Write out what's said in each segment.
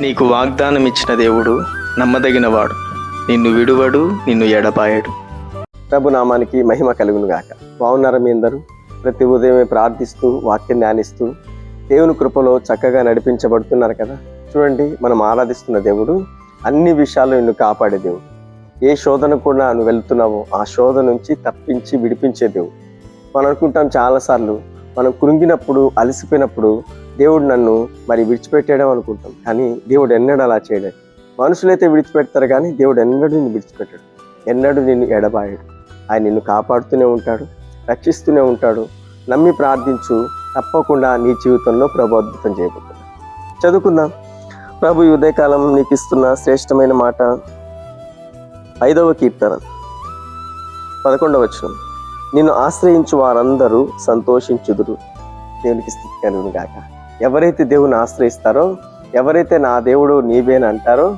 నీకు వాగ్దానం ఇచ్చిన దేవుడు నమ్మదగినవాడు. నిన్ను విడువడు నిన్ను ఎడపాయడు ప్రభు నామానికి మహిమ కలుగును గాక. బాగున్నారా మీ అందరూ? ప్రతి ఉదయమే ప్రార్థిస్తూ వాక్యం ధ్యానిస్తూ దేవుని కృపలో చక్కగా నడిపించబడుతున్నారు కదా? చూడండి మనం ఆరాధిస్తున్న దేవుడు అన్ని విషయాలు నిన్ను కాపాడే దేవుడు. ఏ శోధన కూడా నువ్వు వెళ్తున్నావో ఆ శోధన నుంచి తప్పించి విడిపించే దేవుడు. మనం అనుకుంటాం చాలాసార్లు మనం కృంగినప్పుడు అలసిపోయినప్పుడు దేవుడు నన్ను మరి విడిచిపెట్టేయడం అనుకుంటాం. కానీ దేవుడు ఎన్నడూ అలా చేయడం మనుషులైతే విడిచిపెడతారు కానీ దేవుడు ఎన్నడూ నిన్ను విడిచిపెట్టాడు. ఎన్నడూ నిన్ను ఎడబాయడు. ఆయన నిన్ను కాపాడుతూనే ఉంటాడు రక్షిస్తూనే ఉంటాడు. నమ్మి ప్రార్థించు తప్పకుండా నీ జీవితంలో ప్రభు అద్భుతం చేయబోతున్నాడు. చదువుకుందాం. ప్రభు ఈ ఉదయకాలం నీకు ఇస్తున్న శ్రేష్టమైన మాట ఐదవ కీర్తన పదకొండవ వచ్చినాం నిన్ను ఆశ్రయించు వారందరూ సంతోషించుదురు. దేవునికి స్థితి కలుగును గాక. ఎవరైతే దేవుని ఆశ్రయిస్తారో ఎవరైతే నా దేవుడు నీవేని అంటారో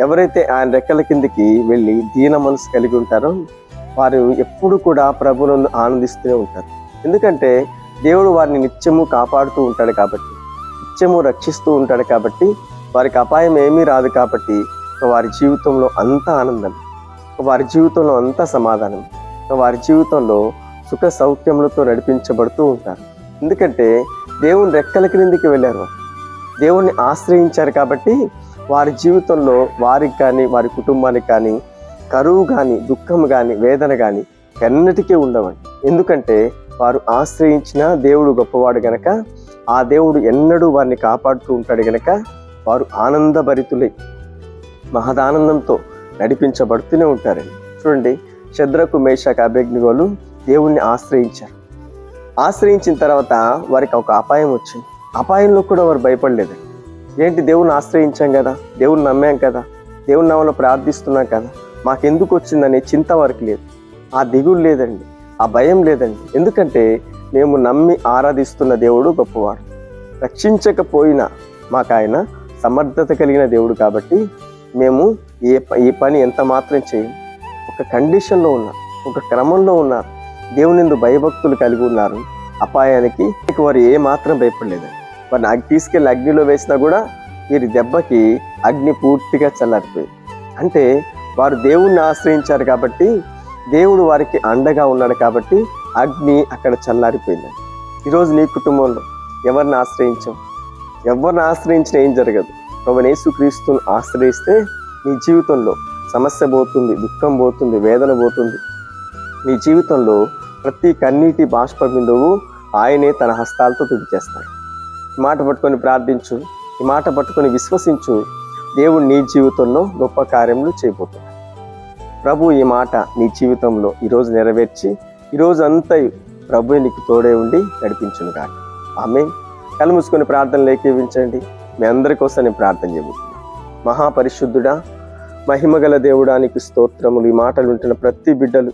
ఎవరైతే ఆయన రెక్కల కిందికి వెళ్ళి దీన మనసు కలిగి ఉంటారో వారు ఎప్పుడు కూడా ప్రభులను ఆనందిస్తూనే ఉంటారు. ఎందుకంటే దేవుడు వారిని నిత్యము కాపాడుతూ ఉంటాడు కాబట్టి నిత్యము రక్షిస్తూ ఉంటాడు కాబట్టి వారికి అపాయం ఏమీ రాదు కాబట్టి వారి జీవితంలో అంత ఆనందం వారి జీవితంలో అంత సమాధానం. వారి జీవితంలో సుఖ సౌఖ్యములతో నడిపించబడుతూ ఉంటారు. ఎందుకంటే దేవుని రెక్కల క్రిందికి వెళ్ళారు దేవుణ్ణి ఆశ్రయించారు కాబట్టి వారి జీవితంలో వారికి కానీ వారి కుటుంబానికి కానీ కరువు కానీ దుఃఖం కానీ వేదన కానీ ఎన్నటికీ ఉండవండి. ఎందుకంటే వారు ఆశ్రయించిన దేవుడు గొప్పవాడు గనక ఆ దేవుడు ఎన్నడూ వారిని కాపాడుతూ ఉంటాడు గనక వారు ఆనందభరితులై మహదానందంతో నడిపించబడుతూనే ఉంటారండి. చూడండి శద్రకు మేషకు అభిజ్ఞోలు దేవుణ్ణి ఆశ్రయించారు. ఆశ్రయించిన తర్వాత వారికి ఒక అపాయం వచ్చింది. అపాయంలో కూడా వారు భయపడలేదు. ఏంటి దేవుని ఆశ్రయించాం కదా? దేవుని నమ్మాం కదా? దేవుని నామలో ప్రార్థిస్తున్నాం కదా? మాకెందుకు వచ్చిందనే చింత వారికి లేదు. ఆ దిగులు లేదండి. ఆ భయం లేదండి. ఎందుకంటే మేము నమ్మి ఆరాధిస్తున్న దేవుడు గొప్పవాడు. రక్షించకపోయినా మాకు ఆయన సమర్థత కలిగిన దేవుడు కాబట్టి మేము ఏ ప- ఈ పని ఎంత మాత్రం చేయము ఒక కండిషన్లో ఉన్నారు ఒక క్రమంలో ఉన్నారు. దేవునిందు భయభక్తులు కలిగి ఉన్నారు. అపాయానికి వారు ఏ మాత్రం భయపడలేదు. వారిని అగ్ని తీసుకెళ్ళి అగ్నిలో వేసినా కూడా వీరి దెబ్బకి అగ్ని పూర్తిగా చల్లారిపోయింది. అంటే వారు దేవుణ్ణి ఆశ్రయించారు కాబట్టి దేవుడు వారికి అండగా ఉన్నాడు కాబట్టి అగ్ని అక్కడ చల్లారిపోయింది. ఈరోజు నీ కుటుంబంలో ఎవరిని ఆశ్రయించాం ఎవరిని ఆశ్రయించినా ఏం జరగదు. ప్రభు యేసుక్రీస్తుని ఆశ్రయిస్తే నీ జీవితంలో సమస్య పోతుంది దుఃఖం పోతుంది వేదన పోతుంది. నీ జీవితంలో ప్రతి కన్నీటి బాష్ప బిందువు ఆయనే తన హస్తాలతో తుడిచేస్తాడు. ఈ మాట పట్టుకొని ప్రార్థించు ఈ మాట పట్టుకొని విశ్వసించు దేవుడు నీ జీవితంలో గొప్ప కార్యములు చేయబోతున్నాడు. ప్రభు ఈ మాట నీ జీవితంలో ఈరోజు నెరవేర్చి ఈరోజు అంతా ప్రభు నీకు తోడే ఉండి నడిపించును కాక ఆమె కళ్ళు మూసుకొని ప్రార్థనలు ఏకీవించండి. మీ అందరి కోసం నేను ప్రార్థన చేయబోతున్నాను మహాపరిశుద్ధుడా మహిమగల దేవుడానికి స్తోత్రములు. ఈ మాటలు వింటున్న ప్రతి బిడ్డలు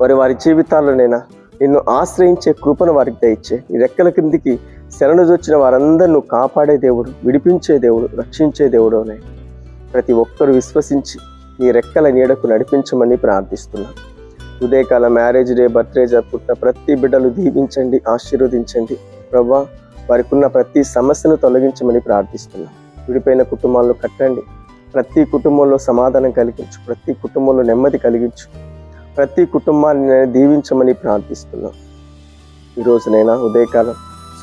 వారి వారి జీవితాల్లోనైనా నిన్ను ఆశ్రయించే కృపను వారికి దయచే. నీ రెక్కల కిందికి శరణుజొచ్చిన వారందరిని కాపాడే దేవుడు విడిపించే దేవుడు రక్షించే దేవుడు అనే ప్రతి ఒక్కరూ విశ్వసించి నీ రెక్కల నీడకు నడిపించమని ప్రార్థిస్తున్నాను ఉదయకాల మ్యారేజ్ డే బర్త్డే జరుపుకుంటున్న ప్రతి బిడ్డలు దీవించండి ఆశీర్వదించండి. ప్రభా వారికి ఉన్న ప్రతి సమస్యను తొలగించమని ప్రార్థిస్తున్నాను విడిపోయిన కుటుంబాలను కట్టండి. ప్రతి కుటుంబంలో సమాధానం కలిగించు ప్రతి కుటుంబంలో నెమ్మది కలిగించు ప్రతి కుటుంబాన్ని నేను దీవించమని ప్రార్థిస్తున్నాను ఈరోజునైనా ఉదయకాలం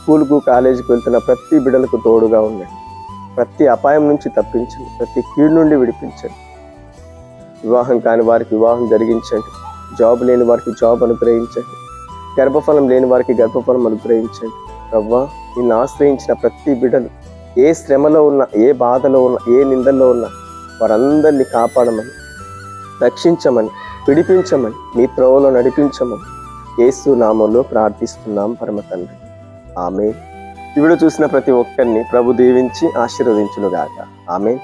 స్కూల్కు కాలేజీకి వెళ్తున్న ప్రతి బిడలకు తోడుగా ఉండండి. ప్రతి అపాయం నుంచి తప్పించండి. ప్రతి కీడు నుండి విడిపించండి. వివాహం కాని వారికి వివాహం జరిగించండి. జాబ్ లేని వారికి జాబ్ అనుగ్రహించండి. గర్భఫలం లేని వారికి గర్భఫలం అనుగ్రహించండి. రవ్వ నిన్ను ఆశ్రయించిన ప్రతి బిడలు ఏ శ్రమలో ఉన్నా ఏ బాధలో ఉన్నా ఏ నిందల్లో ఉన్నా వారందరినీ కాపాడమని రక్షించమని విడిపించమని మీ త్రోవలో నడిపించమని యేసు నామంలో ప్రార్థిస్తున్నాం పరమ తండ్రి. ఆమె ఇవిడు చూసిన ప్రతి ఒక్కరిని ప్రభు దీవించి ఆశీర్వదించునుగాక. ఆమె